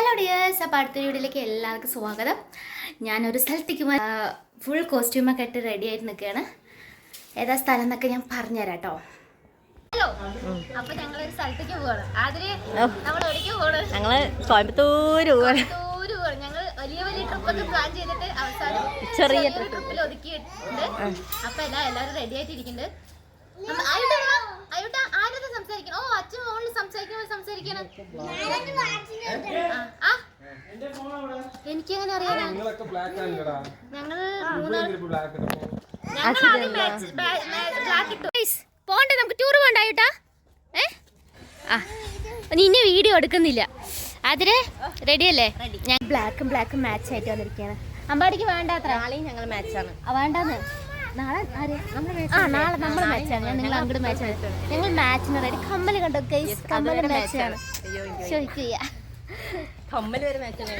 Hello dears അപ്പോൾ അടുത്ത വീഡിയോയിലേക്ക് എല്ലാവർക്കും സ്വാഗതം. ഞാനൊരു സ്ഥലത്തേക്ക് ഫുൾ കോസ്റ്റ്യൂമൊക്കെ ഇട്ട് റെഡി ആയിട്ട് നിൽക്കുകയാണ്. ഏതാ സ്ഥലം എന്നൊക്കെ ഞാൻ പറഞ്ഞുതരാം കേട്ടോ ഹലോ അപ്പൊ ഞങ്ങൾ ഒരു സ്ഥലത്തേക്ക് പോകണം നമ്മൾ എവിടേക്ക് പോകണം കോയമ്പത്തൂര് ഞങ്ങൾ വലിയ വലിയ ട്രിപ്പൊക്കെ പ്ലാൻ ചെയ്തിട്ട് അവസാനം ചെറിയ ട്രിപ്പിൽ ഒതുക്കിയിട്ടുണ്ട്. അപ്പൊ എല്ലാം എല്ലാവരും റെഡി ആയിട്ടിരിക്കുന്നുണ്ട്. സംസാരിക്കണം ഓ അച്ഛൻ മോളിൽ സംസാരിക്കണം സംസാരിക്കണം. എനിക്ക് എങ്ങനെ അറിയാം ഞങ്ങൾ പോണ്ടേ നമുക്ക് ടൂർ പോണ്ടായിട്ടാ ഏ? ആ നിന്നെ ഇനി വീഡിയോ എടുക്കുന്നില്ല. അതിരെ റെഡി അല്ലേ? ഞാൻ ബ്ലാക്കും ബ്ലാക്കും മാച്ച് ആയിട്ട് വന്നിരിക്കുകയാണ് അമ്പാടിക്ക് വേണ്ടാത്ര ആളെയും ഞങ്ങൾ മാച്ചാണ് വേണ്ടാന്ന്. നാളെ ആ നാളെ നമ്മൾ മാച്ചാണ് ഞാൻ നിങ്ങൾ അങ്ങോട്ട് മാച്ചാണ് ഞങ്ങൾ മാച്ചിന് റെഡി കമ്മൽ കണ്ടോ ഗൈസ് കമ്മൽ മാച്ചാണ് ചോദിക്കുക. കമ്മൽ വരെ മാച്ചാണ്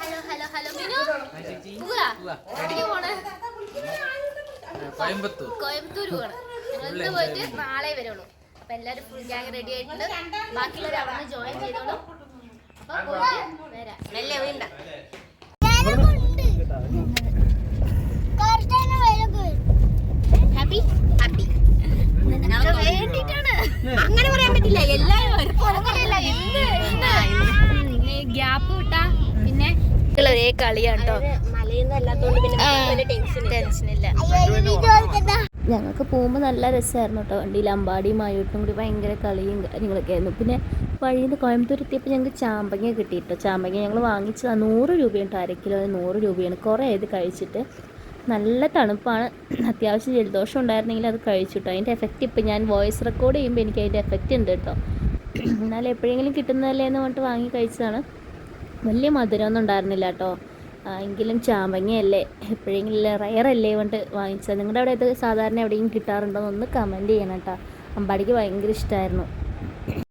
ഹലോ ഹലോ ഹലോ മിനു. പോണേ? കോയമ്പത്തൂർ. കോയമ്പത്തൂർ പോവാണ് ഞങ്ങൾ പോയിട്ട് നാളെ വരുള്ളൂ. അപ്പൊ എല്ലാരും ഫുൾ ഗ്യാങ് റെഡി ആയിട്ടുണ്ട്. ബാക്കിയുള്ളവർ അവിടെ ജോയിൻ ചെയ്തോളൂ. അപ്പൊ പോയിട്ട് വരാം. മെല്ലെ വീണ്ട. അങ്ങനെ പറയാൻ പറ്റില്ല. എല്ലാരും ഗ്യാപ്പ് വിട്ടാ പിന്നെ ഒരേ ടെൻഷനില്ല ഞങ്ങൾക്ക് പോകുമ്പോൾ നല്ല രസമായിരുന്നു കേട്ടോ വണ്ടിയിൽ അമ്പാടിയും മായോട്ടും കൂടി ഭയങ്കര കളിയും കാര്യങ്ങളൊക്കെ ആയിരുന്നു. പിന്നെ വഴിയിൽ നിന്ന് കോയമ്പത്തൂർ എത്തിയപ്പോൾ ഞങ്ങൾക്ക് ചാമ്പങ്ങ കിട്ടി കേട്ടോ ചാമ്പങ്ങ ഞങ്ങൾ വാങ്ങിച്ചത്. നൂറ് രൂപയുണ്ട് അര കിലോ നൂറ് രൂപയാണ്. കുറേ ഇത് കഴിച്ചിട്ട് നല്ല തണുപ്പാണ്. അത്യാവശ്യം ജലദോഷം ഉണ്ടായിരുന്നെങ്കിൽ അത് കഴിച്ചിട്ടോ. അതിന്റെ എഫക്റ്റ് ഇപ്പം ഞാൻ വോയിസ് റെക്കോർഡ് ചെയ്യുമ്പോൾ എനിക്ക് അതിന്റെ എഫക്റ്റ് ഉണ്ട് കേട്ടോ. എന്നാൽ എപ്പോഴെങ്കിലും കിട്ടുന്നതല്ലേ എന്ന് പറഞ്ഞിട്ട് വാങ്ങി കഴിച്ചതാണ്. വലിയ മധുരമൊന്നും ഉണ്ടായിരുന്നില്ല കേട്ടോ. എങ്കിലും ചാമ്പങ്ങയല്ലേ എപ്പോഴെങ്കിലും റയറല്ലേ കൊണ്ട് വാങ്ങിച്ചത്. നിങ്ങളുടെ അവിടെ ഇത് സാധാരണ എവിടെയെങ്കിലും കിട്ടാറുണ്ടോ? എന്ന് കമന്റ് ചെയ്യണം കേട്ടോ. അമ്പാടിക്ക് ഭയങ്കര ഇഷ്ടമായിരുന്നു.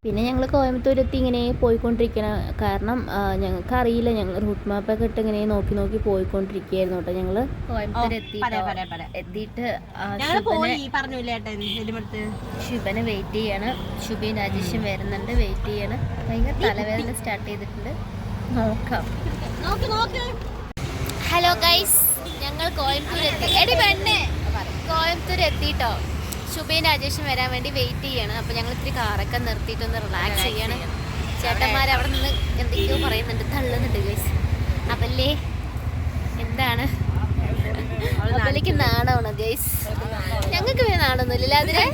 പിന്നെ ഞങ്ങൾ കോയമ്പത്തൂരെത്തി ഇങ്ങനെ പോയിക്കൊണ്ടിരിക്കണം കാരണം ഞങ്ങൾക്ക് അറിയില്ല ഞങ്ങൾ റൂട്ട് മാപ്പൊക്കെ ഇട്ട് ഇങ്ങനെ നോക്കി നോക്കി പോയിക്കൊണ്ടിരിക്കുകയായിരുന്നു കേട്ടോ ഞങ്ങൾ എത്തിയിട്ട് ശുഭനെ വെയിറ്റ് ചെയ്യാണ്. ശുഭയും രാജേഷും വരുന്നുണ്ട്. വെയിറ്റ് ചെയ്യാണ്. ഭയങ്കര തലവേദന സ്റ്റാർട്ട് ചെയ്തിട്ടുണ്ട്. നോക്കാം. നോക്ക് നോക്ക്. ഹലോ ഗൈസ് ഞങ്ങൾ കോയമ്പത്തൂർ എത്തി എടി പെണ്ണെ കോയമ്പത്തൂർ എത്തിട്ടോ ശുഭയും രാജേഷും വരാൻ വേണ്ടി വെയിറ്റ് ചെയ്യാണ്. അപ്പോൾ ഞങ്ങൾ ഇത്തിരി കാറൊക്കെ നിർത്തിയിട്ടൊന്ന് റിലാക്സ് ചെയ്യാണ്. ചേട്ടന്മാർ അവിടെ നിന്ന് എന്തൊക്കെയോ പറയുന്നുണ്ട്. തള്ളുന്നുണ്ട് ഗൈസ് അപ്പല്ലേ? എന്താണ്? അപ്പലേക്ക് നാണമാണ് ഗൈസ് ഞങ്ങൾക്ക് വേറെ നാണൊന്നുമില്ല അതിന്?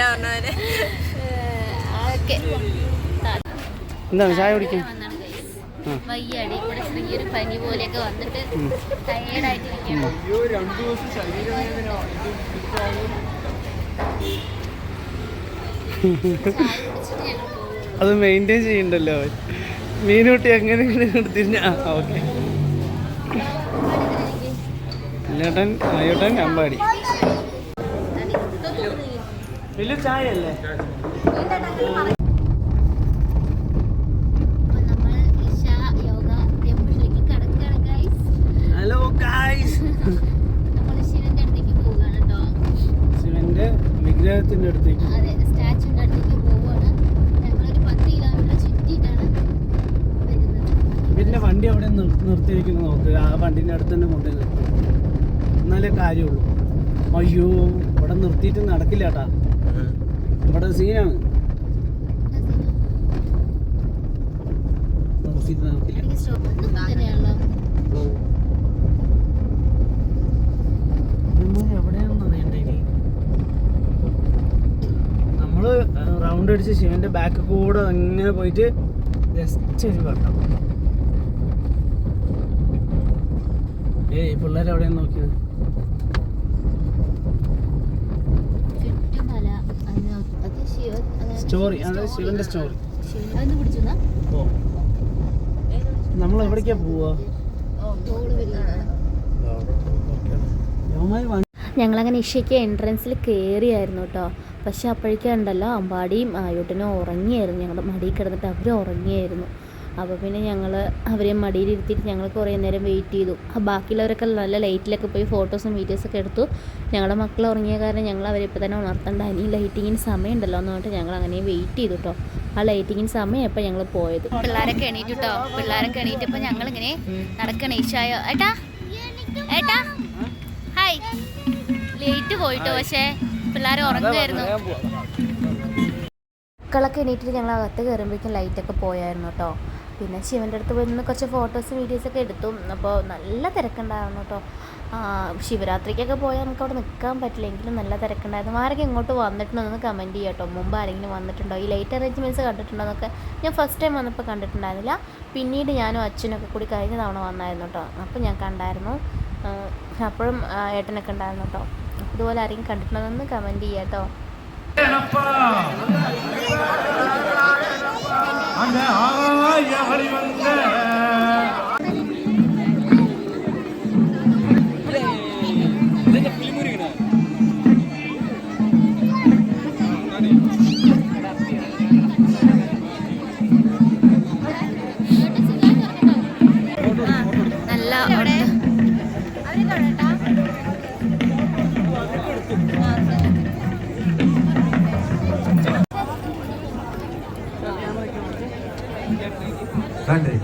നാണമില്ല. ഓക്കെ എന്താണ് ചായ കുടിക്കും വയ്യാടി. ഇവിടെ ചെറിയൊരു പനി പോലെയൊക്കെ വന്നിട്ട് അത് മെയിന്റെയിൻ ചെയ്യണ്ടല്ലോ. മീനൂട്ടി എങ്ങനെ തിരിഞ്ഞ ഓക്കെ ഇല്ലേട്ടൻ അയ്യോട്ടൻ അമ്പാടി. വലിയ ചായ അല്ലേ അപ്പൊ നമ്മൾ ഇഷ യോഗ ടെമ്പിളിലേക്ക് കടക്കുകയാണ് ഗൈസ് ഹലോ ഗായ്സ് നമ്മൾ ശിവന്റെ അടുത്തേക്ക് പോവുകയാണ് കേട്ടോ ശിവന്റെ വിഗ്രഹത്തിന്റെ അടുത്തേക്ക് അതെ അടുത്തേക്ക് പോവുകയാണ്. ഞങ്ങളൊരു പത്ത് കിലോമീറ്റർ ചുറ്റിയിട്ടാണ് വരുന്നത്. പിന്നെ വണ്ടി അവിടെ നിർത്തിയിരിക്കുന്നു നിർത്തിയിരിക്കുന്നത് നോക്ക്. ആ വണ്ടിന്റെ അടുത്ത് തന്നെ കൊണ്ടുപോയി നിർത്തും. എന്നാലേ കാര്യമുള്ളൂ. അയ്യോ ഇവിടെ നിർത്തിയിട്ട് നടക്കില്ല കേട്ടാ ഇവിടെ സീനാണ്. നിർത്തിയിട്ട് നടക്കില്ല. തന്നെയാണല്ലോ നമ്മൾ റൗണ്ട് അടിച്ച് ശിവന്റെ ബാക്ക് കൂടെ അങ്ങനെ പോയിട്ട് ജസ്റ്റ് ഒരു വട്ടം. ഏയ് പിള്ളേർ എവിടെയാണ് നോക്കിയത്? സ്റ്റോറി അതായത് ശിവന്റെ സ്റ്റോറി നമ്മൾ എവിടേക്കാ പോവാ? ഞങ്ങളങ്ങനെ ഇഷയ്ക്ക് എൻട്രൻസിൽ കയറിയായിരുന്നു കേട്ടോ. പക്ഷെ അപ്പോഴേക്കും ഉണ്ടല്ലോ അമ്പാടിയും ആയോട്ടനും ഉറങ്ങിയായിരുന്നു. ഞങ്ങളുടെ മടിയിൽ കിടന്നിട്ട് അവർ ഉറങ്ങിയായിരുന്നു. അപ്പോൾ പിന്നെ ഞങ്ങൾ അവരെ മടിയിലിരുത്തിയിട്ട് ഞങ്ങൾ കുറേ നേരം വെയിറ്റ് ചെയ്തു. ബാക്കിയുള്ളവരൊക്കെ നല്ല ലൈറ്റിലൊക്കെ പോയി ഫോട്ടോസും വീഡിയോസൊക്കെ എടുത്തു. ഞങ്ങളുടെ മക്കൾ ഉറങ്ങിയ കാരണം ഞങ്ങൾ അവരെ ഇപ്പോൾ തന്നെ ഉണർത്തണ്ട. ഇനി ലൈറ്റിങ്ങിന് സമയം ഉണ്ടല്ലോ എന്ന് പറഞ്ഞിട്ട് ഞങ്ങൾ അങ്ങനെ വെയിറ്റ് ചെയ്തു കേട്ടോ ആ ലൈറ്റിങ്ങിന് സമയം എപ്പോൾ ഞങ്ങൾ പോയത്. പിള്ളേരൊക്കെ എണീറ്റ് കേട്ടോ പിള്ളേരൊക്കെ എണീറ്റപ്പോൾ ഞങ്ങളിങ്ങനെ നടക്കണ. ഈശായോ. ഏട്ടാ. ഏട്ടാ. ഹായ് ലേറ്റ് പോയിട്ടോ പക്ഷേ. പിള്ളേർ ഉറങ്ങുമായിരുന്നു മക്കളൊക്കെ എണീറ്റിട്ട് ഞങ്ങൾ അകത്ത് കയറുമ്പോഴേക്കും ലൈറ്റൊക്കെ പോയായിരുന്നു കേട്ടോ. പിന്നെ ശിവന്റെ അടുത്ത് പോയി നിന്ന് കുറച്ച് ഫോട്ടോസും വീഡിയോസൊക്കെ എടുത്തു. അപ്പോൾ നല്ല തിരക്കുണ്ടായിരുന്നു കേട്ടോ. ശിവരാത്രിക്കൊക്കെ പോയാൽ നമുക്ക് അവിടെ നിൽക്കാൻ പറ്റില്ല. എങ്കിലും നല്ല തിരക്കുണ്ടായിരുന്നു. ആരെങ്കിലും ഇങ്ങോട്ട് വന്നിട്ടുണ്ടോ എന്ന് കമന്റ് ചെയ്യാം കേട്ടോ. മുമ്പ് ആരെങ്കിലും വന്നിട്ടുണ്ടോ? ഈ ലൈറ്റ് അറേഞ്ച്മെന്റ്സ് കണ്ടിട്ടുണ്ടോ എന്നൊക്കെ ഞാൻ ഫസ്റ്റ് ടൈം വന്നപ്പോൾ കണ്ടിട്ടുണ്ടായിരുന്നില്ല. പിന്നീട് ഞാനും അച്ഛനൊക്കെ കൂടി കഴിഞ്ഞ തവണ വന്നായിരുന്നു കേട്ടോ. അപ്പോൾ ഞാൻ കണ്ടായിരുന്നു. അപ്പോഴും ഏട്ടനൊക്കെ ഉണ്ടായിരുന്നു കേട്ടോ. ഇതുപോലെ ആരെങ്കിലും കണ്ടിട്ടുണ്ടോ എന്ന് കമന്റ് ചെയ്യാം കേട്ടോ നല്ല நன்றி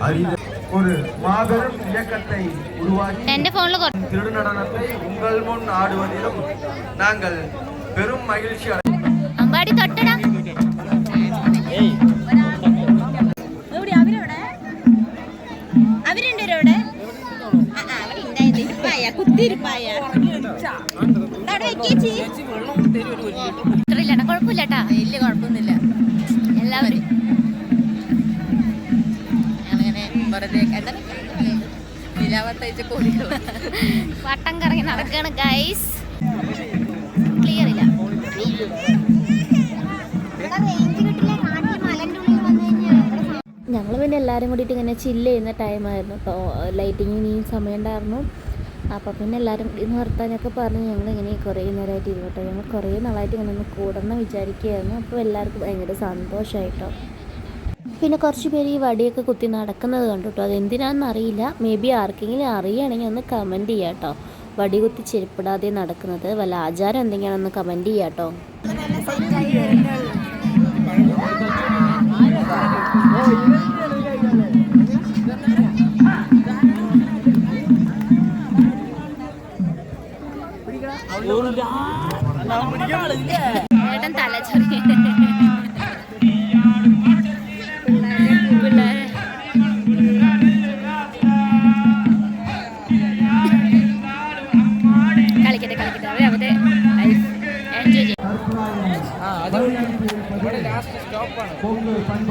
அறிந்த ஒரு மாபெரும் இயக்கத்தை உருவாக்கி എൻ്റെ ഫോണിൽ കുറച്ച് திருடு நடனத்தை உங்கள் முன் ஆடுவதிலும் நாங்கள் பெரும் மகிழ்ச்சி அடை- അമ്പാടി തൊട്ടടാ എവിടെ അവരെവിടെ അവരുണ്ട് വട്ടം കറങ്ങി നടക്കാണ് ഗൈസ് ക്ലിയർ ഇല്ല. ഞങ്ങൾ പിന്നെ എല്ലാവരും കൂടിയിട്ട് ഇങ്ങനെ ചില്ല് ചെയ്യുന്ന ടൈമായിരുന്നു കേട്ടോ ലൈറ്റിങ്ങിന് ഈ സമയം ഉണ്ടായിരുന്നു. അപ്പോൾ പിന്നെ എല്ലാവരും കൂടി നിർത്താനൊക്കെ വർത്താനൊക്കെ പറഞ്ഞ് ഞങ്ങളിങ്ങനെ കുറേ നേരമായിട്ട് ഇരുന്നു കേട്ടോ ഞങ്ങൾ കുറേ നാളായിട്ട് ഇങ്ങനെ ഒന്ന് കൂടണം വിചാരിക്കുകയായിരുന്നു. അപ്പോൾ എല്ലാവർക്കും ഭയങ്കര സന്തോഷമായിട്ടോ പിന്നെ കുറച്ച് പേര് ഈ വടിയൊക്കെ കുത്തി നടക്കുന്നത് കണ്ടുട്ടോ? അതെന്തിനാണെന്ന് അറിയില്ല. മേ ബി ആർക്കെങ്കിലും അറിയുകയാണെങ്കിൽ ഒന്ന് കമന്റ് ചെയ്യാം കേട്ടോ. വടി കുത്തി ചെരുപ്പിടാതെ നടക്കുന്നത്. വല്ല ആചാരം എന്തെങ്കിലുമാണെന്ന് കമന്റ് ചെയ്യാം കേട്ടോ. ഏട്ടൻ തലച്ചൊറി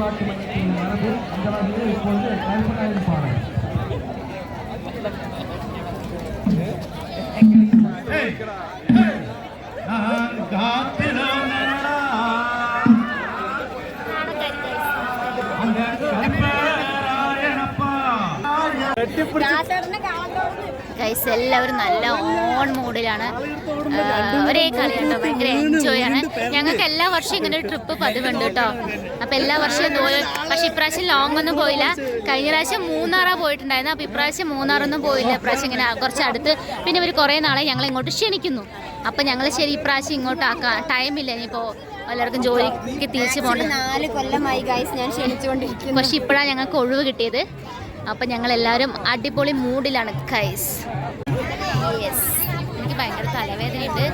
பொங்கல் பண்பாட்டு மையத்தின் மரபு அந்த வகையில் இப்பொழுது கல்பனாயின் பாடல் ഗൈസ് എല്ലാവരും നല്ല ഓൺ മൂഡിലാണ് ഒരേ കളി കേട്ടോ ഭയങ്കര എൻജോയ് ആണ്. ഞങ്ങൾക്ക് എല്ലാ വർഷവും ഇങ്ങനെ ഒരു ട്രിപ്പ് പതിവുണ്ട് കേട്ടോ. അപ്പൊ എല്ലാ വർഷവും ഇതുപോലെ പക്ഷെ ഇപ്രാവശ്യം ലോങ് ഒന്നും പോയില്ല. കഴിഞ്ഞ പ്രാവശ്യം മൂന്നാറാ പോയിട്ടുണ്ടായിരുന്നു. അപ്പൊ ഇപ്രാവശ്യം മൂന്നാറൊന്നും പോയില്ല. ഇപ്രാവശ്യം ഇങ്ങനെ കുറച്ച് അടുത്ത്. പിന്നെ ഇവർ കുറേ നാളെ ഞങ്ങൾ ഇങ്ങോട്ട് ക്ഷണിക്കുന്നു. അപ്പൊ ഞങ്ങൾ ശരി ഇപ്രാവശ്യം ഇങ്ങോട്ട് ആക്കാം ടൈമില്ല ഇനിയിപ്പോ എല്ലാവർക്കും ജോലിക്ക് തിരിച്ചു പോകണ്ട. നാല് കൊല്ലമായി ഗൈസ് ഞാൻ ക്ഷണിച്ചുകൊണ്ടിരിക്കുന്നു. പക്ഷെ ഇപ്പോഴാണ് ഞങ്ങൾക്ക് ഒഴിവ് കിട്ടിയത്. അപ്പം ഞങ്ങൾ എല്ലാവരും അടിപൊളി മൂഡിലാണ് ഗൈസ് യെസ് ഭയങ്കര തലവേദനയുണ്ട്.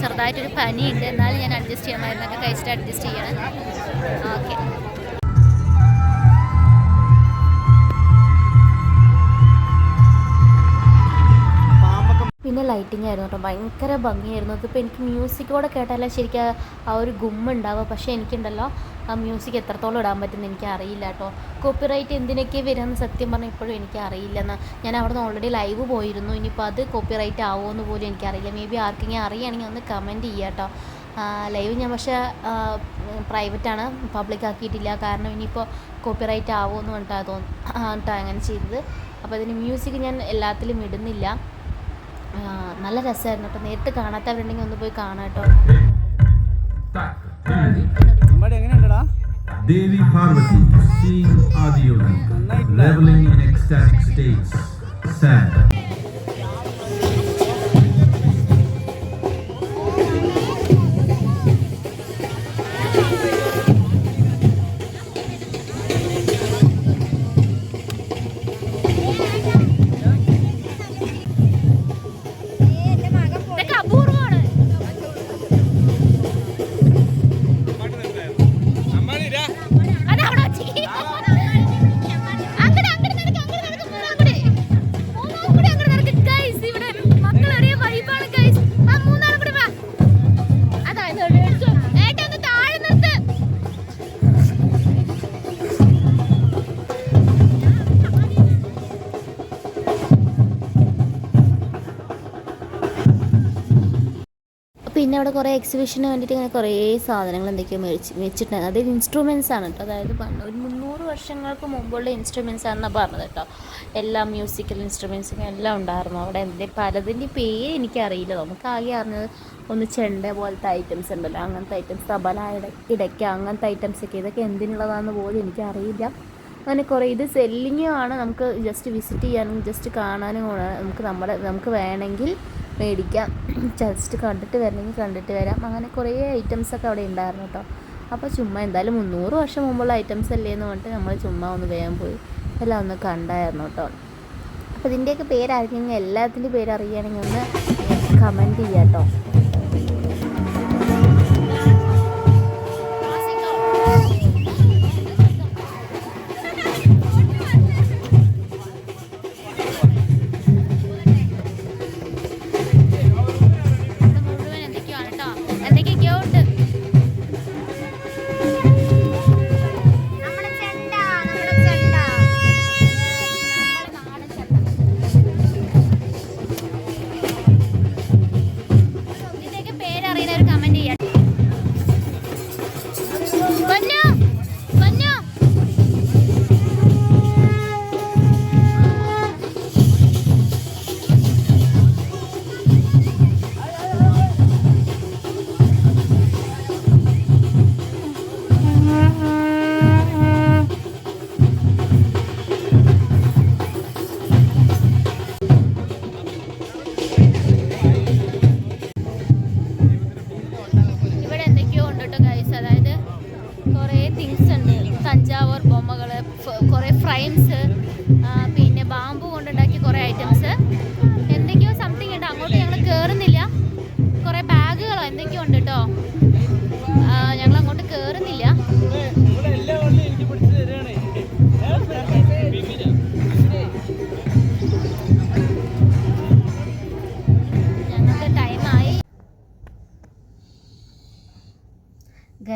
ചെറുതായിട്ടൊരു പനിയുണ്ട്. എന്നാലും ഞാൻ അഡ്ജസ്റ്റ് ചെയ്യാൻ മരുന്നൊക്കെ കഴിച്ചിട്ട് അഡ്ജസ്റ്റ് ചെയ്യണം. ഓക്കെ പിന്നെ ലൈറ്റിംഗ് ആയിരുന്നു കേട്ടോ. ഭയങ്കര ഭംഗിയായിരുന്നു. അതിപ്പോൾ എനിക്ക് മ്യൂസിക്കോടെ കേട്ടാലേ ശരിക്കും ആ- ഒരു ഗുമ്മ ഉണ്ടാവുക പക്ഷേ എനിക്കുണ്ടല്ലോ ആ മ്യൂസിക് എത്രത്തോളം ഇടാൻ പറ്റുമെന്ന് എനിക്ക് അറിയില്ല കേട്ടോ. കോപ്പിറൈറ്റ് എന്തിനൊക്കെ വരുമെന്ന് സത്യം പറഞ്ഞാൽ ഇപ്പോഴും എനിക്ക് അറിയില്ല എന്ന് ഞാൻ അവിടെ നിന്ന് ഓൾറെഡി ലൈവ് പോയിരുന്നു. ഇനിയിപ്പോൾ അത് കോപ്പിറൈറ്റ് ആവുമെന്ന് പോലും എനിക്കറിയില്ല മേ ബി ആർക്കെങ്കിലും അറിയുകയാണെങ്കിൽ ഒന്ന് കമന്റ് ചെയ്യുക കേട്ടോ. ലൈവ് ഞാൻ പക്ഷേ പ്രൈവറ്റാണ് പബ്ലിക് ആക്കിയിട്ടില്ല. കാരണം ഇനിയിപ്പോൾ കോപ്പിറൈറ്റ് ആവുമെന്ന് പറഞ്ഞിട്ടാണ് തോന്നുന്നു. അങ്ങനെ ചെയ്തത്. അപ്പോൾ അതിന് മ്യൂസിക് ഞാൻ എല്ലാത്തിലും ഇടുന്നില്ല. നല്ല രസമായിരുന്നു. കേട്ടോ നേരിട്ട് കാണാത്തവരുണ്ടെങ്കിൽ ഒന്ന് പോയി കാണാം കേട്ടോ. ദേവി എങ്ങനെയുണ്ടടാ? Devi Parvati seeing in reveling in ecstatic പിന്നെ അവിടെ കുറേ എക്സിബിഷന് വേണ്ടിയിട്ട് ഇങ്ങനെ കുറേ സാധനങ്ങൾ എന്തൊക്കെയോ മേടിച്ച് വെച്ചിട്ടുണ്ട് അതായത് ഇൻസ്ട്രുമെൻസ് ആണ് കേട്ടോ അതായത് പറഞ്ഞു ഒരു മുന്നൂറ് വർഷങ്ങൾക്ക് മുമ്പുള്ള ഇൻസ്ട്രുമെൻസ് ആണെന്നാണ് പറഞ്ഞത് കേട്ടോ എല്ലാ മ്യൂസിക്കൽ ഇൻസ്ട്രുമെൻസും എല്ലാം ഉണ്ടായിരുന്നു. അവിടെ എന്റെ പലതിന്റെ പേര് എനിക്കറിയില്ല. നമുക്ക് ആകെ അറിഞ്ഞത് ഒന്ന് ചെണ്ട പോലത്തെ ഐറ്റംസ് ഉണ്ടല്ലോ. അങ്ങനത്തെ ഐറ്റംസ് തബല ഇട ഇടയ്ക്ക അങ്ങനത്തെ ഐറ്റംസ് ഒക്കെ. ഇതൊക്കെ എന്തിനുള്ളതാണെന്ന് പോലും എനിക്കറിയില്ല. അങ്ങനെ കുറേ ഇത് സെല്ലിങ്ങും ആണ്. നമുക്ക് ജസ്റ്റ് വിസിറ്റ് ചെയ്യാനും ജസ്റ്റ് കാണാനും നമുക്ക് നമ്മുടെ നമുക്ക് വേണമെങ്കിൽ മേടിക്കാം ജസ്റ്റ് കണ്ടിട്ട് വരണമെങ്കിൽ കണ്ടിട്ട് വരാം. അങ്ങനെ കുറേ ഐറ്റംസ് ഒക്കെ അവിടെ ഉണ്ടായിരുന്നു കേട്ടോ അപ്പോൾ ചുമ്മാ എന്തായാലും മുന്നൂറ് വർഷം മുമ്പുള്ള ഐറ്റംസ് അല്ലേ എന്ന് പറഞ്ഞിട്ട് നമ്മൾ ചുമ്മാ ഒന്ന് വേഗം പോയി എല്ലാം ഒന്ന് കണ്ടായിരുന്നു കേട്ടോ അപ്പോൾ ഇതിന്റെയൊക്കെ പേരായിരിക്കും. എല്ലാത്തിന്റെ പേര് ഒന്ന് കമന്റ് ചെയ്യാം കേട്ടോ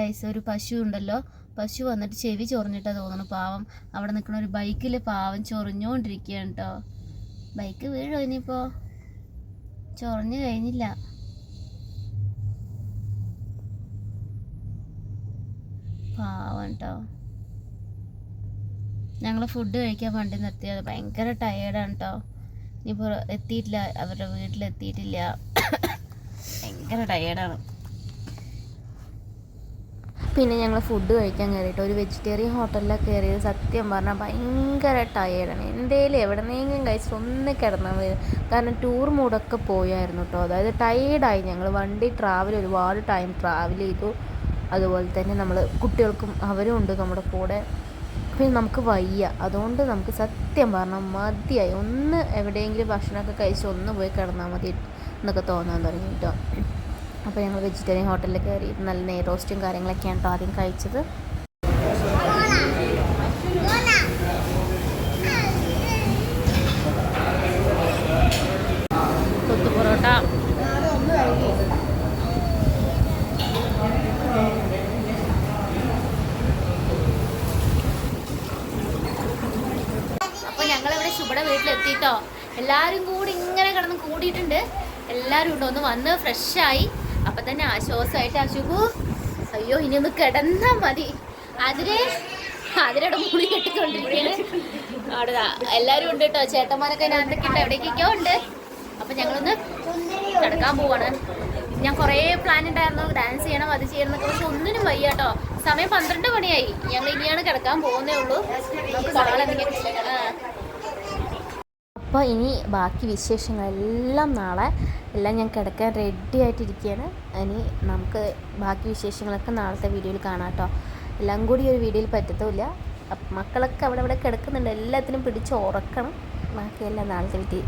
ഗൈസ് ഒരു പശു ഉണ്ടല്ലോ. പശു വന്നിട്ട് ചെവി ചൊറിഞ്ഞിട്ടാ തോന്നുന്നു പാവം. അവിടെ നിൽക്കുന്ന ഒരു ബൈക്കിൽ പാവം ചൊറിഞ്ഞുകൊണ്ടിരിക്കുകയാണ് കേട്ടോ ബൈക്ക് വീഴോ ഇനിയിപ്പോ? ചൊറിഞ്ഞു കഴിഞ്ഞില്ല. പാവം കേട്ടോ ഞങ്ങൾ ഫുഡ് കഴിക്കാൻ വണ്ടി നിർത്തിയത് ഭയങ്കര ടയേർഡാണ് കേട്ടോ ഇനിയിപ്പോൾ എത്തിയിട്ടില്ല. അവരുടെ വീട്ടിലെത്തിയിട്ടില്ല. ഭയങ്കര ടയേർഡാണ് പിന്നെ ഞങ്ങൾ ഫുഡ് കഴിക്കാൻ കയറിയിട്ട് ഒരു വെജിറ്റേറിയൻ ഹോട്ടലിലൊക്കെ കയറിയത് സത്യം പറഞ്ഞാൽ ഭയങ്കര ടയേർഡാണ് എന്തേലും എവിടെന്നെങ്കിലും കഴിച്ചിട്ട് ഒന്ന് കിടന്നാൽ കാരണം ടൂർ മൂടൊക്കെ പോയായിരുന്നു കേട്ടോ അതായത് ടയേർഡായി ഞങ്ങൾ വണ്ടി ട്രാവൽ ഒരുപാട് ടൈം ട്രാവൽ ചെയ്തു. അതുപോലെ തന്നെ നമ്മൾ കുട്ടികൾക്കും അവരും ഉണ്ട് നമ്മുടെ കൂടെ. പിന്നെ നമുക്ക് വയ്യ. അതുകൊണ്ട് നമുക്ക് സത്യം പറഞ്ഞാൽ മതിയായി. ഒന്ന് എവിടെയെങ്കിലും ഭക്ഷണമൊക്കെ കഴിച്ച് ഒന്ന് പോയി കിടന്നാൽ മതി എന്നൊക്കെ തോന്നാൻ തുടങ്ങി കേട്ടോ അപ്പോൾ ഞങ്ങൾ വെജിറ്റേറിയൻ ഹോട്ടലിൽ കയറി. നല്ല നെയ് റോസ്റ്റും കാര്യങ്ങളൊക്കെയാണ് കേട്ടോ ആദ്യം കഴിച്ചത്. കൊത്തു പൊറോട്ട. അപ്പോൾ എല്ലാവരും കൂടി ഇങ്ങനെ കിടന്ന് കൂടിയിട്ടുണ്ട്. എല്ലാവരും ഉണ്ട് ഒന്ന് വന്ന് ഫ്രഷായി അപ്പം തന്നെ ആശ്വാസമായിട്ട് അശുഭു. അയ്യോ ഇനി ഒന്ന് കിടന്നാ മതി. അതിന് അതിരുടെ മുളി കെട്ടിക്കൊണ്ടിരിക്കുകയാണ്. അവിടെ എല്ലാവരും ഉണ്ട് കേട്ടോ ചേട്ടന്മാരൊക്കെ അതിനകത്തൊക്കെ ഉണ്ട്. എവിടേക്കൊക്കെയോ ഉണ്ട്. അപ്പം ഞങ്ങളൊന്ന് കിടക്കാൻ പോവാണ്. ഞാൻ കുറേ പ്ലാൻ ഉണ്ടായിരുന്നു. ഡാൻസ് ചെയ്യണം അത് ചെയ്യണം പക്ഷെ ഒന്നിനും വയ്യ കേട്ടോ സമയം പന്ത്രണ്ട് മണിയായി. ഞങ്ങൾ ഇനിയാണ് കിടക്കാൻ പോകുന്നേ ഉള്ളൂ. നമുക്ക് നാളെ എന്തെങ്കിലും. അപ്പോൾ ഇനി ബാക്കി വിശേഷങ്ങളെല്ലാം നാളെ എല്ലാം ഞാൻ കിടക്കാൻ റെഡി ആയിട്ടിരിക്കുകയാണ്. ഇനി നമുക്ക് ബാക്കി വിശേഷങ്ങളൊക്കെ നാളത്തെ വീഡിയോയിൽ കാണാം കേട്ടോ. എല്ലാം കൂടി ഒരു വീഡിയോയിൽ പറ്റത്തുമില്ല. മക്കളൊക്കെ അവിടെ ഇവിടെ കിടക്കുന്നുണ്ട്. എല്ലാത്തിനും പിടിച്ച് ഉറക്കണം. ബാക്കിയെല്ലാം നാളത്തെ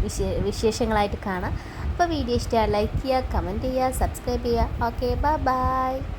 വിശേഷങ്ങളായിട്ട് കാണാം. അപ്പോൾ വീഡിയോ ഇഷ്ടമായി ലൈക്ക് ചെയ്യുക കമന്റ് ചെയ്യുക സബ്സ്ക്രൈബ് ചെയ്യുക. Okay bye bye